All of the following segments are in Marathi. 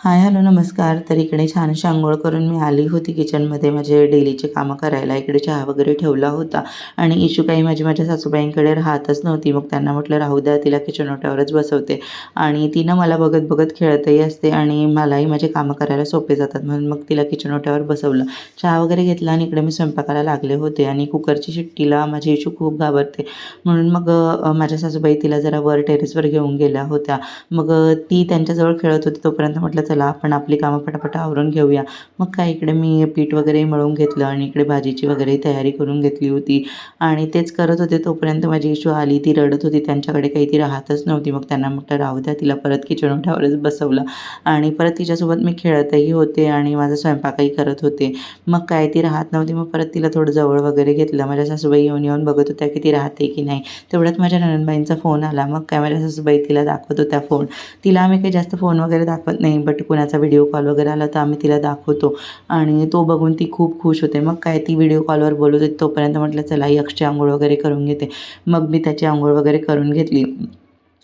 हाय हॅलो नमस्कार. तर इकडे छान अशी करून मी आली होती किचनमध्ये. माझे डेलीचे कामं करायला इकडे चहा वगैरे ठेवला होता. आणि इशू काही माझी माझ्या सासूबाईंकडे राहतच नव्हती. मग त्यांना म्हटलं राहू द्या तिला किचन ओट्यावरच बसवते. आणि तिनं मला बघत बघत खेळतही असते आणि मलाही माझे कामं करायला सोपे जातात. म्हणून मग तिला किचन ओट्यावर बसवलं. चहा वगैरे घेतला आणि इकडे मी स्वयंपाकाला लागले होते आणि कुकरची शिट्टीला माझी इशू खूप घाबरते. म्हणून मग माझ्या सासूबाई तिला जरा वर टेरेसवर घेऊन गेल्या होत्या. मग ती त्यांच्याजवळ खेळत होती तोपर्यंत म्हटलं चला आपण आपली कामं पटापट आवरून घेऊया. मग काय इकडे मी पीठ वगैरे मळून घेतलं आणि इकडे भाजीची वगैरे तयारी करून घेतली होती. आणि तेच करत होते तोपर्यंत माझी इशू आली ती रडत होती त्यांच्याकडे काही ती राहतच नव्हती. मग त्यांना म्हटलं राहू द्या तिला परत किचन उठावरच बसवलं. आणि परत तिच्यासोबत मी खेळतही होते आणि माझा स्वयंपाकही करत होते. मग काय ती राहत नव्हती मग परत तिला थोडं जवळ वगैरे घेतलं. माझ्या सासूबाई येऊन येऊन बघत होत्या की ती राहते की नाही. तेवढ्यात माझ्या ननंदबाईंचा फोन आला. मग काय माझ्या सासूबाई तिला दाखवत होत्या फोन. तिला आम्ही काही जास्त फोन वगैरे दाखवत नाही बट कुणाचा व्हिडिओ कॉल वगैरे आला तर आम्ही तिला दाखवतो. आणि तो बघून ती खूप खुश होते. मग काय ती व्हिडिओ कॉलवर बोलत होती तोपर्यंत म्हटलं चला यक्षची आंघोळ वगैरे करून घेते. मग मी त्याची आंघोळ वगैरे करून घेतली.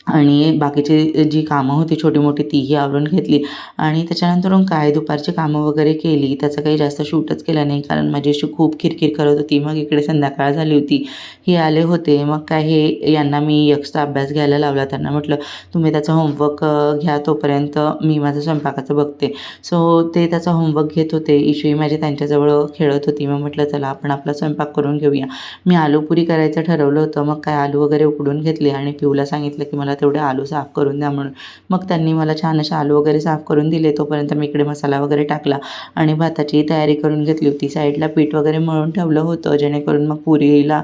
आणि बाकीची जी कामं होती छोटी मोठी तीही आवरून घेतली. आणि त्याच्यानंतरून काय दुपारची कामं वगैरे केली त्याचं काही जास्त शूटच केलं नाही. कारण माझी अशी खूप किरकिर करत होती. मग इकडे संध्याकाळ झाली होती. हे आले होते. मग काय हे यांना मी यक्षचा अभ्यास घ्यायला लावला. त्यांना म्हटलं तुम्ही त्याचं होमवर्क घ्या तोपर्यंत. मी माझं स्वयंपाकाचं बघते. सो ते त्याचा होमवर्क घेत होते. इशूही माझी त्यांच्याजवळ खेळत होती. मग म्हटलं चला आपण आपला स्वयंपाक करून घेऊया. मी आलू पुरी करायचं ठरवलं होतं. मग काय आलू वगैरे उकडून घेतले आणि पिऊला सांगितलं की मला तेवढे आलू साफ करून द्या म्हणून. मग त्यांनी मला छान असे आलू वगैरे साफ करून दिले. तोपर्यंत मी इकडे मसाला वगैरे टाकला आणि भाताची तयारी करून घेतली होती. साईडला पीठ वगैरे मळून ठेवलं होतं जेणेकरून मग पुरीला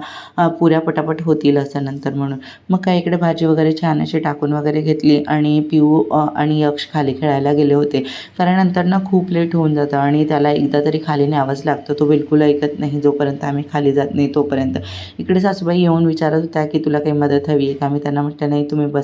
पुऱ्या पटापट होतील असं नंतर म्हणून. मग काय इकडे भाजी वगैरे छान अशी टाकून वगैरे घेतली आणि पिऊ आणि यक्ष खाली खेळायला गेले होते. कारण नंतर ना खूप लेट होऊन जातं आणि त्याला एकदा तरी खाली न्यावंच लागतं. तो बिलकुल ऐकत नाही जोपर्यंत आम्ही खाली जात नाही तोपर्यंत. इकडे सासूबाई येऊन विचारत होत्या की तुला काही मदत हवी आहे का? मी त्यांना म्हटलं नाही तुम्ही बस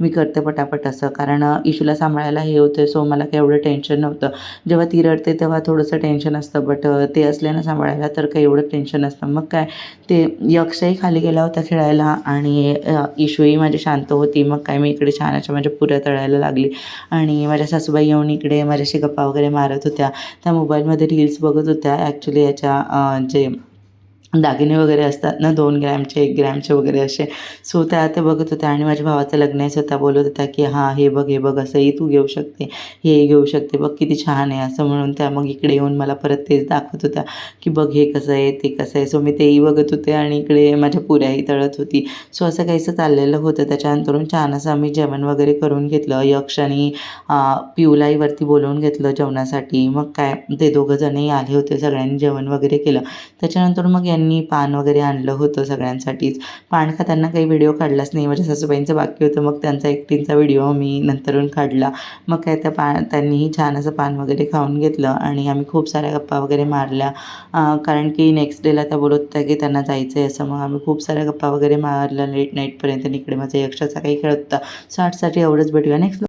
मी करते पटापट असं. कारण इशूला सांभाळायला हे होते सो मला काही एवढं टेन्शन नव्हतं. जेव्हा ती रडते तेव्हा थोडंसं टेन्शन असतं बट ते असले ना सांभाळायला तर काही एवढं टेन्शन नसतं. मग काय ते यक्षही खाली गेला होता खेळायला आणि इशूही माझी शांत होती. मग काय मी इकडे छान अशा माझ्या पुऱ्या तळायला लागली. आणि माझ्या सासूबाई येऊन इकडे माझ्याशी गप्पा वगैरे मारत होत्या. त्या मोबाईलमध्ये रील्स बघत होत्या. ॲक्च्युली याच्या जे दागिने वगैरे असतात ना दोन ग्रॅमचे एक ग्रॅमचे वगैरे असे. सो त्या ते बघत होत्या आणि माझ्या भावाचं लग्न आहे स्वतः बोलत होत्या की हां हे बघ हे बघ असंही तू घेऊ शकते हे घेऊ शकते बघ किती छान आहे असं म्हणून त्या मग इकडे येऊन मला परत तेच दाखवत होत्या की बघ हे कसं आहे ते कसं आहे. सो मी तेही बघत होते आणि इकडे माझ्या पुऱ्याही तळत होती. सो असं काहीसं चाललेलं होतं. त्याच्यानंतरून छान असं आम्ही जेवण वगैरे करून घेतलं यक्ष आणि पिवलाईवरती बोलवून घेतलं जेवणासाठी. मग काय ते दोघं जणही आले होते सगळ्यांनी जेवण वगैरे केलं. त्याच्यानंतर मग यांनी पान वगैरे आणलं होतं सगळ्यांसाठीच. पान खाताना काही व्हिडिओ काढलाच नाही. माझ्या सासूबाईंचं बाकी होतं. मग त्यांचा एकटींचा व्हिडिओ मी नंतरून काढला. मग काय त्या पा त्यांनीही छान असं पान वगैरे खाऊन घेतलं आणि आम्ही खूप साऱ्या गप्पा वगैरे मारल्या. कारण की नेक्स्ट डेला त्या बोलत होत्या की त्यांना जायचं आहे असं. मग आम्ही खूप साऱ्या गप्पा वगैरे मारल्या. लेट नाईटपर्यंत इकडे माझा यक्षाचा काही खेळ होता. सो आठसाठी एवढंच भेटूया. नेक्स्ट